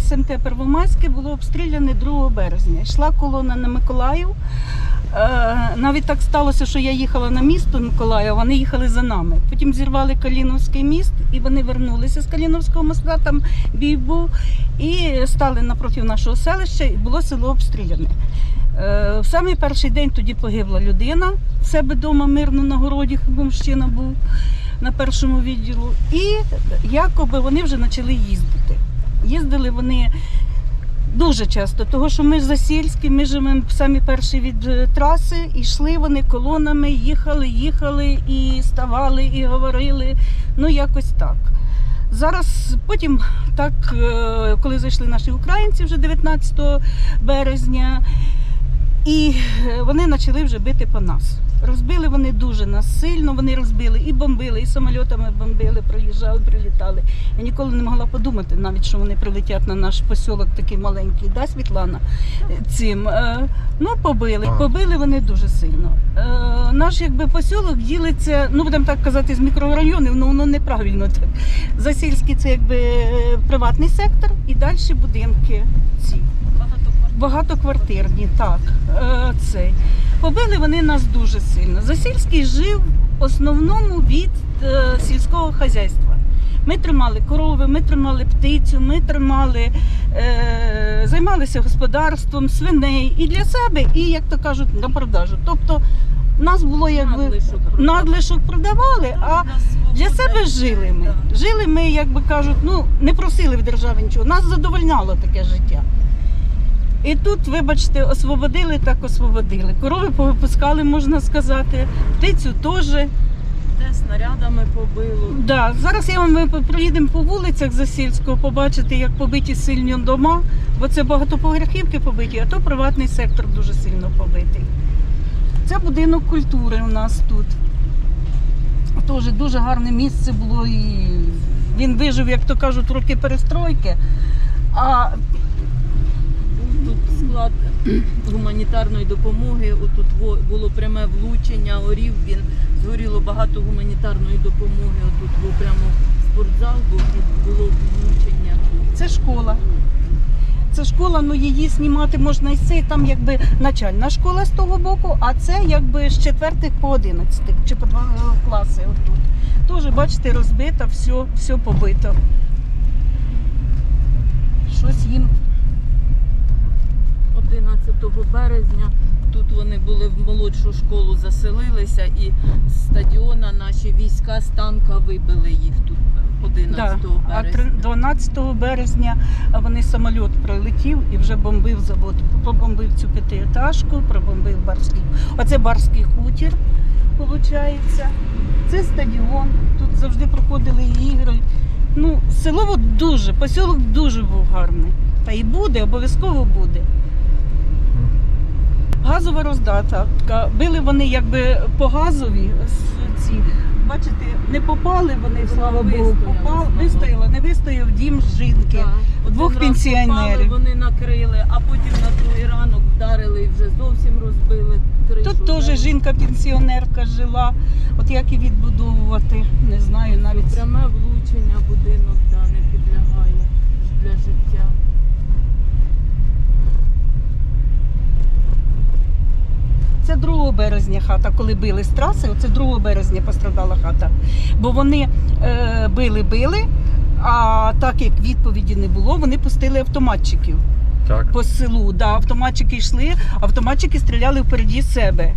СМТ Первомайське було обстріляне 2 березня. Йшла колона на Миколаїв. Е, Навіть так сталося, що я їхала на місто Миколаїв, вони їхали за нами. Потім зірвали Каліновський міст і вони вернулися з Каліновського моста, там бій був, і стали напроти нашого селища, і було село обстріляне. Е, В самий перший день тоді погибла людина в себе вдома мирно на городі, мужчина був на першому відділу. І якоби вони вже почали їздити. Їздили вони дуже часто, тому що ми ж засільські, ми живемо самі перші від е, траси, і йшли вони колонами, їхали, їхали і ставали, і говорили. Ну, якось так. Зараз потім, так, е, коли зайшли наші українці вже 19 березня, і е, вони почали вже бити по нас. Розбили вони дуже нас сильно, вони розбили і бомбили, і самольотами бомбили, проїжджали, прилітали. Я ніколи не могла подумати навіть, що вони прилетять на наш посілок такий маленький, да, Світлана? Цим. Е, Ну, побили. Побили вони дуже сильно. Е, Наш якби посілок ділиться, ну будемо так казати, з мікрорайонів, ну воно неправильно так. Засільський це якби е, приватний сектор і далі будинки ці. Багатоквартирні, так. Е, Цей. Побили вони нас дуже сильно. Засільський жив в основному від е, сільського хазяйства. Ми тримали корови, ми тримали птицю, ми тримали, е, займалися господарством, свиней і для себе, і, як то кажуть, на продажу. Тобто в нас було якби Надлишок. надлишок продавали, а для себе жили ми. Жили ми, як би кажуть, ну не просили в державі нічого. Нас задовольняло таке життя. І тут, вибачте, освободили, так освободили. Корови повипускали, можна сказати, птицю теж. Де снарядами побило. Да. Зараз я вам ми проїдемо по вулицях Засільського, побачите, як побиті сильні дома, бо це багатоповерхівки побиті, а то приватний сектор дуже сильно побитий. Це будинок культури у нас тут. Теж дуже гарне місце було і він вижив, як то кажуть, роки перестройки. А склад гуманітарної допомоги. Отут було пряме влучення, горів він. Згоріло багато гуманітарної допомоги. Отут був прямо спортзал, був було влучення. це школа. Це школа, ну її знімати можна і це там якби начальна школа з того боку, а це якби з четвертих по одинадцятих чи по два е, класи отут. Теж, бачите, розбито, все, все побито. Щось їм 11 березня тут вони були в молодшу школу, заселилися і з стадіона наші війська з танка вибили їх тут 11 Да. Березня. три- 12 березня вони самоліт прилетів і вже бомбив завод. Пробомбив цю п'ятиетажку, пробомбив барський. Оце барський хутір, виходить. Це стадіон. Тут завжди проходили ігри. Ну, село дуже, посілок дуже був гарний. Та і буде, обов'язково буде. Газова роздатка. Били вони якби по газові ці. Бачите, не попали вони, слава Богу. Попав, вистояли, не вистояв дім жінки. Так. Двох раз пенсіонерів. попали, Вони накрили, а потім на другий ранок вдарили і вже зовсім розбили кришу. Тут теж жінка-пенсіонерка жила. От як і відбудовувати, не знаю навіть. Пряме влучення будинок да, не підлягає для життя. Це 2 березня хата, коли били з траси, оце 2 березня пострадала хата. Бо вони е, били-били, а так як відповіді не було, вони пустили автоматчиків Так. по селу. Да, автоматчики йшли, автоматчики стріляли впереді себе.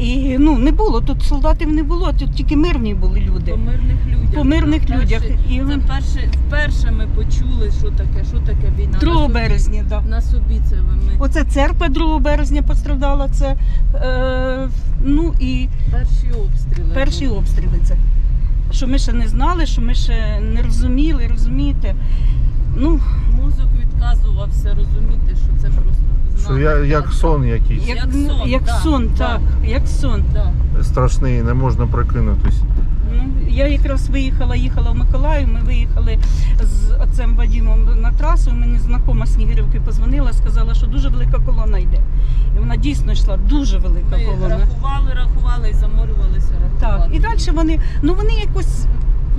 І ну, не було, тут солдатів не було, тут тільки мирні були люди. По мирних людях. По мирних да. людях. Перші- І Це перше, вперше ми почули, що таке, що таке війна. 2 березня, так. Да. На собі це ми. Оце церква 2 березня пострадала. Це е, ну і Перші обстріли. перші були. обстріли. Це що ми ще не знали, що ми ще не розуміли, розумієте. Ну, Мозок відказувався розуміти, що це просто Що я, як сон якийсь як, Як ну, сон, як да, сон, да. так, як сон. Да. страшний, не можна прокинутись. Ну, я якраз виїхала, їхала в Миколаїв. Ми виїхали з отцем Вадимом на трасу. Мені знакома Снігирівки позвонила, сказала, що дуже велика колона йде. І вона дійсно йшла дуже велика Ми колона. рахували, рахували і заморювалися Так, і далі вони, ну вони якось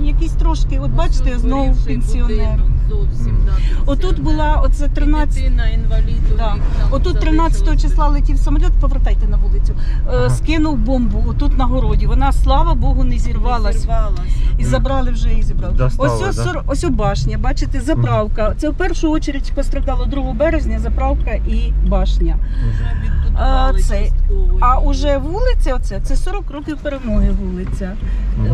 якісь трошки, от бачите, знову пенсіонер. зовсім. Да, Отут була оце 13 Дитина, інвалід. у Да. них там Отут 13 числа летів самоліт, повертайте на вулицю. Е, Скинув бомбу отут на городі. Вона, слава Богу, не зірвалась. Зірвалася. І забрали вже і зібрали. Достали, ось ось, да? сор- ось о башня, бачите, заправка. Це в першу чергу постраждало 2 березня, заправка і башня. Вже А, це- частково. А уже вулиця, оце, це 40 років перемоги вулиця.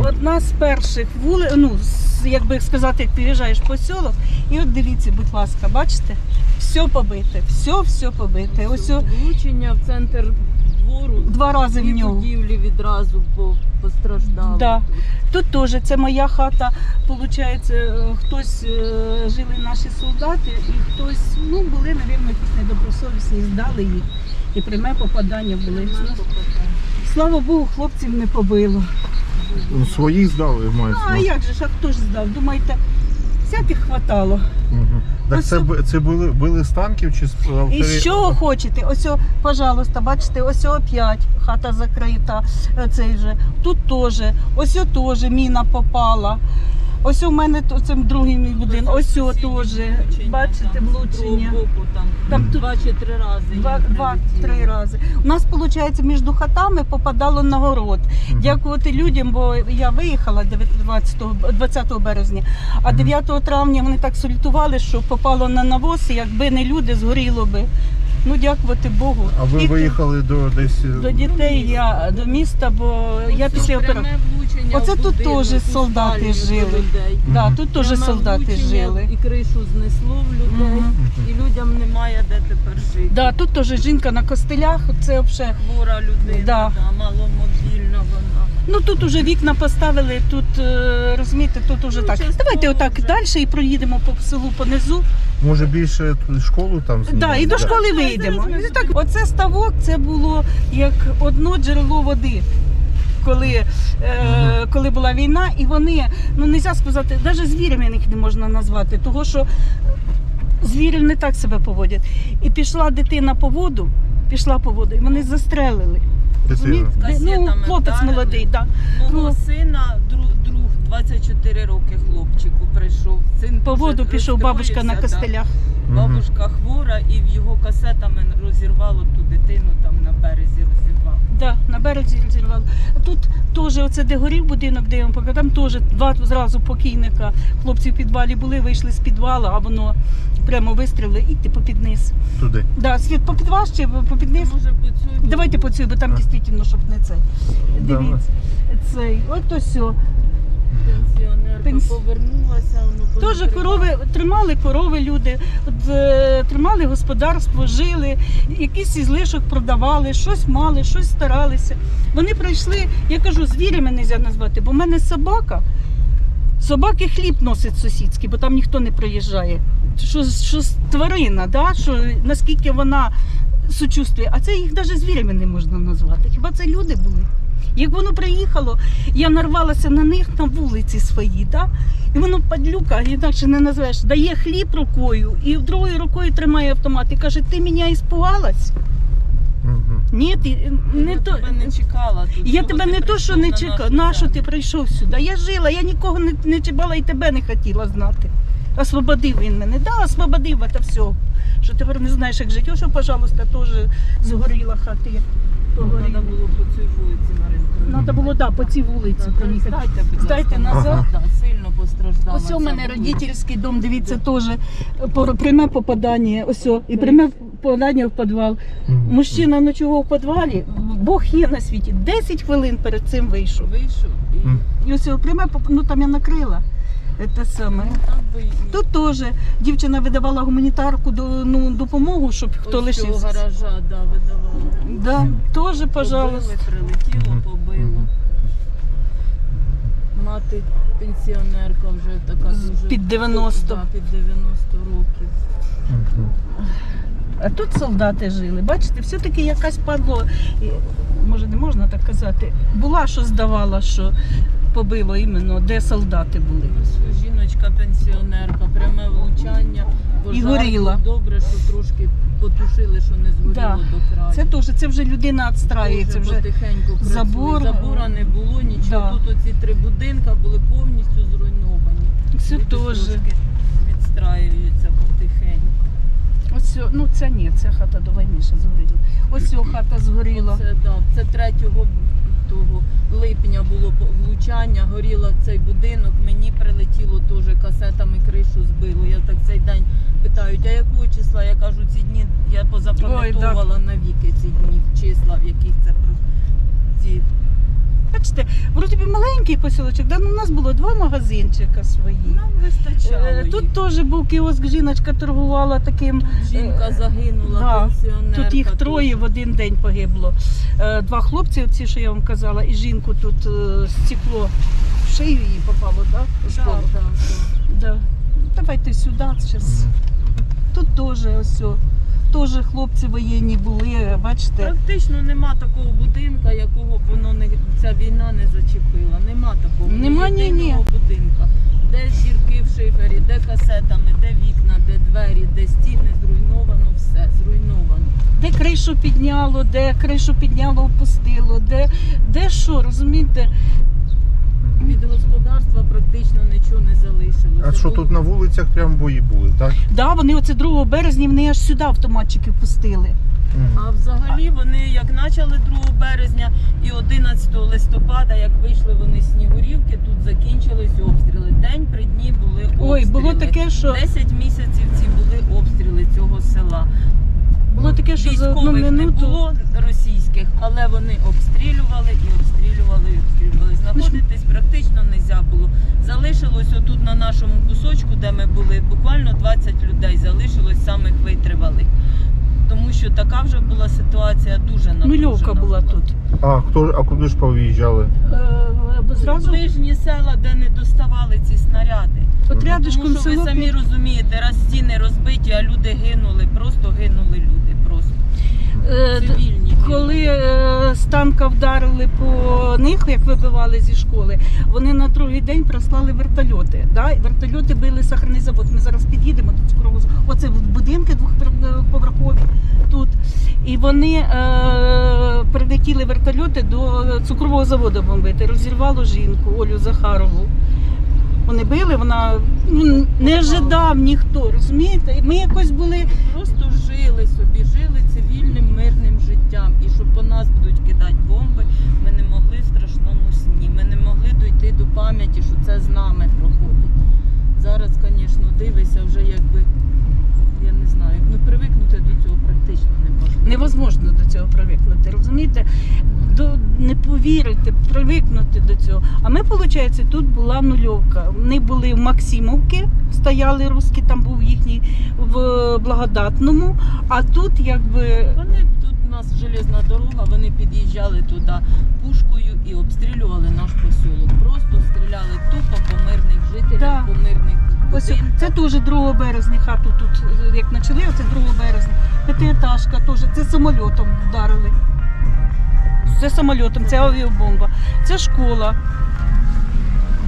Одна з перших вулиць, ну, з- як би сказати, як приїжджаєш по селах, і от дивіться, будь ласка, бачите? Все побите, все, все побите. Ось о, влучення в центр двору. два рази в Дві нього. будівлі відразу по- постраждали. Да. тут. Тут теж це моя хата. Получається, е, хтось е, жили наші солдати, і хтось, ну, були, мабуть, якісь недобросовісні, здали їх. І пряме попадання були. Слава Богу, хлопців не побило. Ну, своїх здали, мається. Ну, а як же ж, а хто ж здав? Думаєте, всяких хватало. Угу. Так Ось це, б- це були, були з танків чи з І автори- з чого хочете? Ось, о, пожалуйста, бачите, ось опять хата закрита. е, Цей же. Тут теж, ось о теж міна попала. Ось у мене тут цим другий мій будинок, ось о теж. Бачите, влучення. боку, там, два чи три рази. Два, два, прилетіло. три рази. У нас, виходить, між хатами попадало на город. Дякувати людям, бо я виїхала 20, 20 березня, а 9 травня вони так сольтували, що попало на навоз, і якби не люди, згоріло би. Ну, дякувати Богу. А ви І виїхали до десь. е, До дітей я до міста, бо я після операції. Оце тут теж солдати жили. Да, тут теж солдати жили. І кришу знесло в людей, і людям немає де тепер жити. Да, тут теж жінка на костелях, це взагалі. Хвора людина, Да. да. маломобільна вона. Ну тут уже вікна поставили, тут е, розумієте, тут уже Ну, так. Давайте отак вже. далі і проїдемо по селу понизу. Може більше школу там Да, знімали? і до школи вийдемо. так, оце ставок, це було як одно джерело води. Коли, е, коли була війна, і вони, ну не можна сказати, навіть звірями їх не можна назвати, тому що звірі не так себе поводять. І пішла дитина по воду, пішла по воду, і вони застрелили. Дитина. Ну, хлопець молодий, так. Мого Ну. сина друг, друг 24 роки хлопчику прийшов. Син По воду пішов бабушка на розстроївся, да. костелях. Бабушка хвора і в його касетами розірвало ту дитину там на березі розірвало. Да, на березі розірвали. Тут теж оце де горів будинок, де я вам показала, там теж два зразу покійника. Хлопці в підвалі були, вийшли з підвала, а воно прямо вистрілили і типу під низ. Туди. Да, світ по підвал ще по під низ. Може по цю Давайте по цю, бо там дійсно, щоб не цей. Давай. Дивіться, цей. От ось. о. Пенсіонерка Пенс- повернулася. Ну, Теж корови тримали корови люди, от, е, тримали господарство, жили, якийсь із лишок продавали, щось мали, щось старалися. Вони прийшли, я кажу, звірями не можна назвати, бо в мене собака. Собаки хліб носить сусідський, бо там ніхто не приїжджає. Що, що з- тварина, да? що, наскільки вона сучувствує, а це їх навіть звірями не можна назвати. Хіба це люди були? Як воно приїхало, я нарвалася на них на вулиці своїй, да? і воно падлюка, інакше не назвеш, дає хліб рукою і другою рукою тримає автомат і каже, ти мене іспугалась? Мгм. Ні, ти не Я то. тебе не чекала тут. Я Чого тебе не то, що не чекала. На що ти прийшов сюди? Я жила, я нікого не, не чіпала і тебе не хотіла знати. Освободив він мене. Да, освободив це все. Що тепер не знаєш, як жити. О, що, пожалуйста, теж згоріла хати. Погоріла. Треба було по цій вулиці Маринко. Треба було да, по цій вулиці проїхати. Здайте, будь Здайте назад. Да, сильно постраждала. Ось у ця мене вулиця. родительський дом, дивіться, теж пор- пряме попадання. Ось о, і пряме попадання в підвал. Мгм. Мужчина ночував в підвалі, Бог є на світі. 10 хвилин перед цим вийшов. Вийшов і Мгм. І ось пряме, поп- ну там я накрила. Це саме. ну, Тут теж дівчина видавала гуманітарку ну, допомогу, щоб хто Ось цього лишився. гаража, да, видавали. Да, теж, пожалуйста. Побили, прилетіло, побило. Мати пенсіонерка вже така дуже під 90. Да, під 90 років. А тут солдати жили. Бачите, все-таки якась падло. Може, не можна так казати. Була, що здавала, що побило іменно, де солдати були. Жіночка пенсіонерка, пряме влучання. Пожар горіла. Добре, що трошки потушили, що не згоріло Да. до краю. Це теж, це вже людина відстраюється. Вже потихеньку працює. забор. Забора не було, нічого. Да. Тут оці три будинка були повністю зруйновані. все Люди теж. трошки обстраюються потихеньку. Ось, ну це ні, це хата до війни ще згоріла. Ось о, хата згоріла. Це, да, це 3 того липня було влучання, горіло цей будинок, мені прилетіло теж касетами кришу збило. Я так цей день питають, а якого числа? Я кажу, ці дні я позапам'ятовувала навіки ці дні, числа, в яких це ці. Бачите, вроді би маленький посілочок, да? ну, у нас було два магазинчика свої. Нам вистачало. Е, їх. Тут теж був кіоск, жіночка торгувала таким. Жінка е, загинула, да, пенсіонерка. Тут їх троє в один день погибло. Е, Два хлопці, оці, що я вам казала, і жінку тут е, стекло в шию їй попало, да? у Да, школу. да, да. Да. Давайте сюди зараз. Тут теж ось. о, Теж хлопці воєнні були, бачите. Практично нема такого будинка, якого б воно не ця війна не зачепила. Нема такого Нема, ні, ні. будинка. Де дірки в шифері, де касетами, де вікна, де двері, де стіни зруйновано, все зруйновано. Де кришу підняло, де кришу підняло, опустило, де, де що, розумієте? Від господарства практично нічого не залишилося. А що тут на вулицях прям бої були, так? Да, вони оце 2 березня вони аж сюди автоматчики пустили. А взагалі вони як почали 2 березня і 11 листопада, як вийшли вони з Снігурівки, тут закінчились обстріли. День при дні були обстріли. Ой, було таке, що 10 місяців ці були обстріли цього села. було таке, що за одну Військових не було російських, але вони обстрілювали і обстрілювали, і. Знаходитись практично не можна було. Залишилось отут на нашому кусочку, де ми були, буквально 20 людей залишилось самих витривалих. Тому що така вже була ситуація дуже напружена. Мильовка була тут. А хто ж- а куди ж повиїжджали? Е, Зразу Ближні села, де не доставали ці снаряди. от Тому що ви село. самі розумієте, раз стіни розбиті, а люди гинули, просто гинули люди. Просто Коли е, з танка вдарили по них, як вибивали зі школи, вони на другий день прислали вертольоти. Да? Вертольоти били сахарний завод. Ми зараз під'їдемо до цукрового заводу. Оце будинки двохповерхові тут. І вони е, прилетіли вертольоти до цукрового заводу бомбити. Розірвало жінку Олю Захарову. Вони били, вона ну, не ожидав ніхто, розумієте? Ми якось були. Просто жили собі, жили цивільним мирним життям. І що по нас будуть кидати бомби, ми не могли в страшному сні. Ми не могли дойти до пам'яті, що це з нами проходить. Зараз, звісно, дивися, вже якби я не знаю, ну привикнути до цього практично неможливо. Невозможно до цього привикнути, розумієте? До, не повірите, привикнути до цього. А ми, виходить, тут була нульовка. Вони були в Максимовці, стояли русські, там був їхній в благодатному. А тут якби Вони тут у нас железна дорога, вони під'їжджали туди пушкою і обстрілювали наш посілок. Просто стріляли тупо по мирних жителях, Да. по мирних ось це теж 2 березня хату тут, як почали, це 2 березня. П'ятиетажка теж, це самольотом вдарили. Це самольотом, це авіабомба, це школа.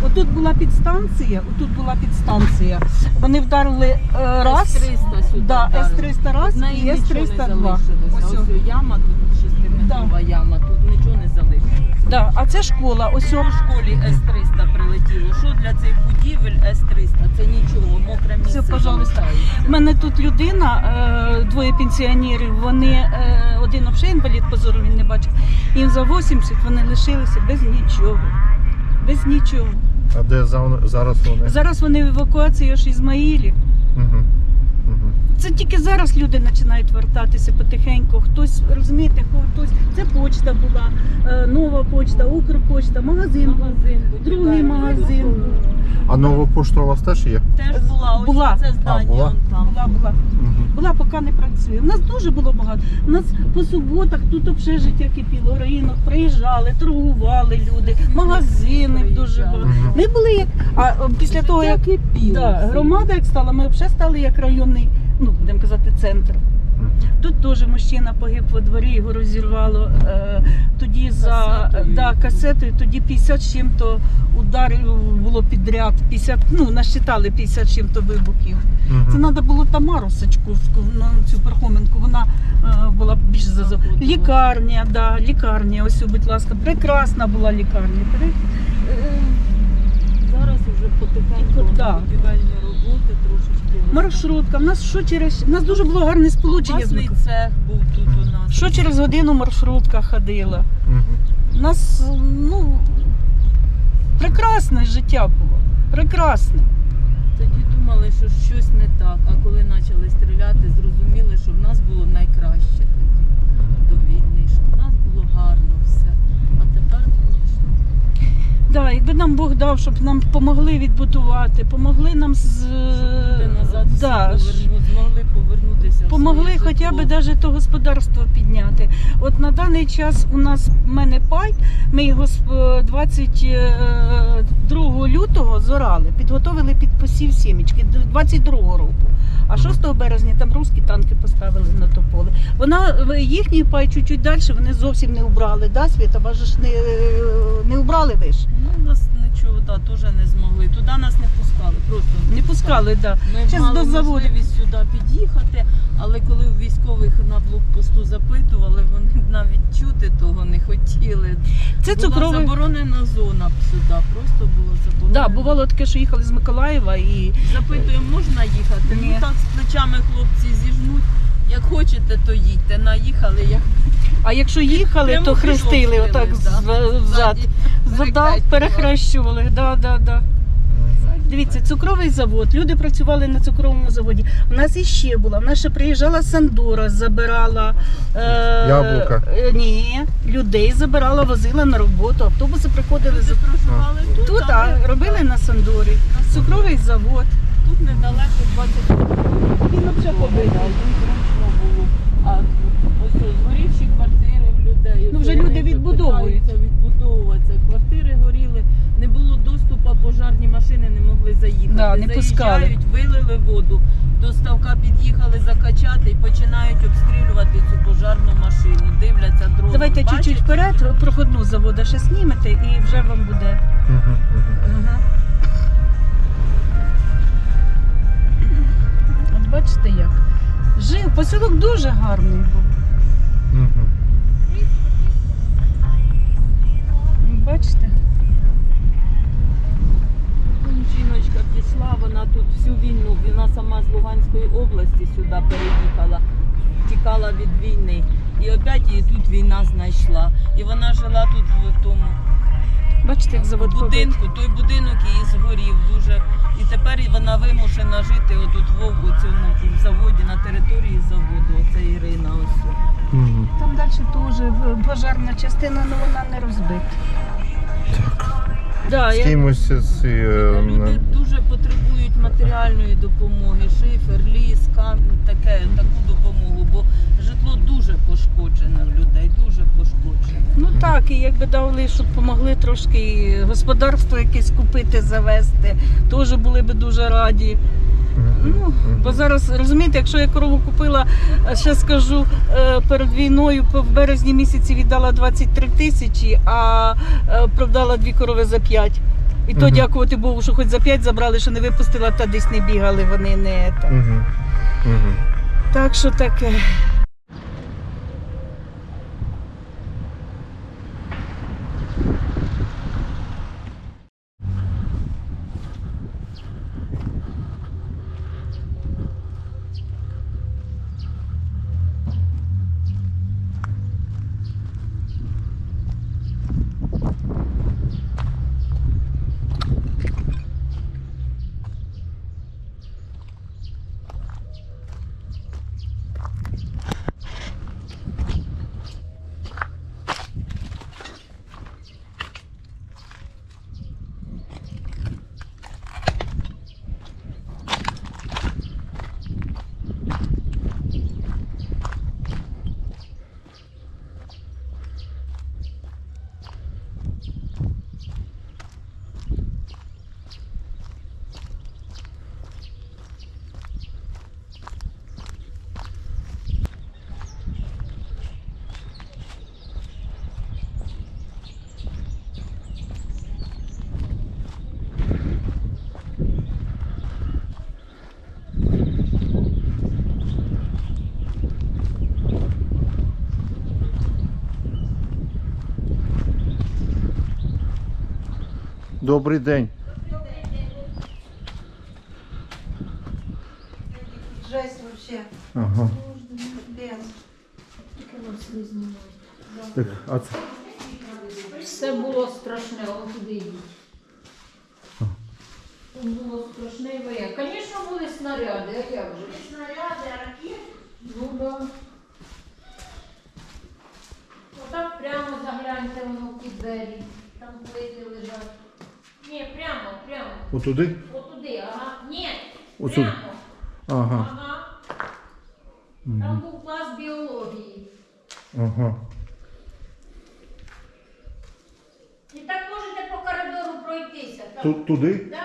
Отут була підстанція, отут була підстанція. Вони вдарили е, раз, С-300 сюди. да, вдарили. С-300 раз З неї і нічого не С-302. залишилося. Ось, Ось, о. яма, тут шестиметрова яма, тут нічого не залишилося. да, а це школа. Ось о, У школі С-300 прилетіло. Що для цих будівель С-300? Це нічого, мокре місце пожалуйста. У мене тут людина, е, двоє пенсіонерів, вони е, один взагалі інвалід по зору, він не бачить. Їм за 80 вони лишилися без нічого. Без нічого. А де зараз вони? Зараз вони в евакуації аж Ізмаїлі. Мгм. Це тільки зараз люди починають вертатися потихеньку. Хтось розумієте, це почта була, е, нова почта, Укрпочта, магазин. був. Магазин, Другий будівельний. магазин був. А нова пошта у вас теж є? Теж була, ось Була. це здання А, була? там. Була, була. Мгм. Була, поки не працює. У нас дуже було багато. У нас по суботах тут общежиття кипіло, ринок, приїжджали, торгували люди, магазини дуже багато. Мгм. Ми були як, а після того, як кипіло. да, громада як стала, ми взагалі стали як районний, ну будемо казати, центр. Тут теж мужчина погиб во дворі, його розірвало е, тоді за Касетою. да, касетою, тоді 50 з чим-то ударів було підряд, 50, ну, насчитали 50 з чим-то вибухів. Мгм. Це треба було Тамару Сачковську на цю Пархоменку. Вона е, була більш за лікарня, да, лікарня. Ось, будь ласка, прекрасна була лікарня. Пре- е, Зараз вже потихеньку Да. будівельні роботи трошечки Маршрутка. У нас що через. У нас дуже було гарне сполучення з Миколаєвом. цех був тут у нас. Що через годину маршрутка ходила. У нас, ну, прекрасне життя було. Прекрасне. Тоді думали, що щось не так, а коли почали стріляти, зрозуміли, що в нас було найкраще тоді до війни, що в нас було гарно все. А тепер, звісно, Да, якби нам Бог дав, щоб нам допомогли відбудувати, помогли нам з назад да, змогли повернутися. Помогли хоча б навіть то господарство підняти. От на даний час у нас в мене пай, ми його з е, 22 лютого зорали, підготовили під посів сімечки 22 року. А 6 березня там русські танки поставили на то поле. Вона їхні пай чуть-чуть далі, вони зовсім не убрали. Да, Світа, вас ж не, не убрали ви ж. Ну, нічого да, теж не змогли. Туди нас не пускали, просто Не пускали, так. Да. Ми Щас мали до заводу. можливість сюди під'їхати, але коли у військових на блокпосту запитували, вони навіть чути того не хотіли. Це була цукровий. заборонена зона сюди, просто було заборонено. Да, бувало таке, що їхали з Миколаєва і Запитуємо, можна їхати? Ні. Ну так з плечами хлопці зіжмуть. Як хочете, то їдьте. Наїхали, як А якщо їхали, Прямо то хрестили отак да. взад. Задав, перехрещували. Да, да, да. Дивіться, цукровий завод. Люди працювали на цукровому заводі. У нас іще була. У нас ще приїжджала Сандора, забирала е, Яблука. е, ні, людей забирала, возила на роботу. Автобуси приходили за проживали тут, тут, але а робили на Сандорі. Цукровий завод. Тут недалеко 20 років. Він взагалі побитий. А ось згорівші квартири в людей. Ну, вже люди вони відбудовують. відбудовуватися. Квартири горіли, не було доступу, пожарні машини не могли заїхати. Да, не пускали. Заїжджають, вилили воду, до ставка під'їхали закачати і починають обстрілювати цю пожарну машину. Дивляться дрон. Давайте чуть-чуть вперед, проходну заводу ще знімете і вже вам буде. Ага. От бачите як. Жив, поселок дуже гарний був. Мгм. Бачите? Жіночка пішла, вона тут всю війну, вона сама з Луганської області сюди переїхала, тікала від війни. І опять її тут війна знайшла. І вона жила тут в тому Бачите, як завод побитий. будинку. Той будинок її згорів дуже. І тепер вона вимушена жити отут в у цьому заводі, на території заводу. Оце Ірина ось. Там далі теж в- пожарна частина, але вона не розбита. Да, З я... кимось з е, Люди дуже потребують матеріальної допомоги, шифер, ліс, камінь, таке, таку допомогу, бо житло дуже пошкоджене в людей, дуже пошкоджене. Ну так, і якби дали, щоб допомогли трошки і господарство якесь купити, завести, теж були б дуже раді. Ну, бо зараз розумієте, якщо я корову купила, е, ще скажу е, перед війною в березні місяці віддала 23 тисячі, а е, продала дві корови за 5. І то дякувати Богу, що хоч за 5 забрали, що не випустила, та десь не бігали вони не так. Так що таке. Добрий день. Жесть вообще. Ага. Так, а це. Все було страшне, от туди йдіть. Було страшне і воє. Звісно, були снаряди, а як же? Снаряди, ракети. Ну да. Отак прямо загляньте воно в ті двері. Там плити лежать. Ні, прямо, прямо. Отуди? Отуди, ага. Ні, Отсюди. прямо. Ага. Ага. Там був клас біології. Ага. І так можете по коридору пройтися. Так. Тут туди? Да,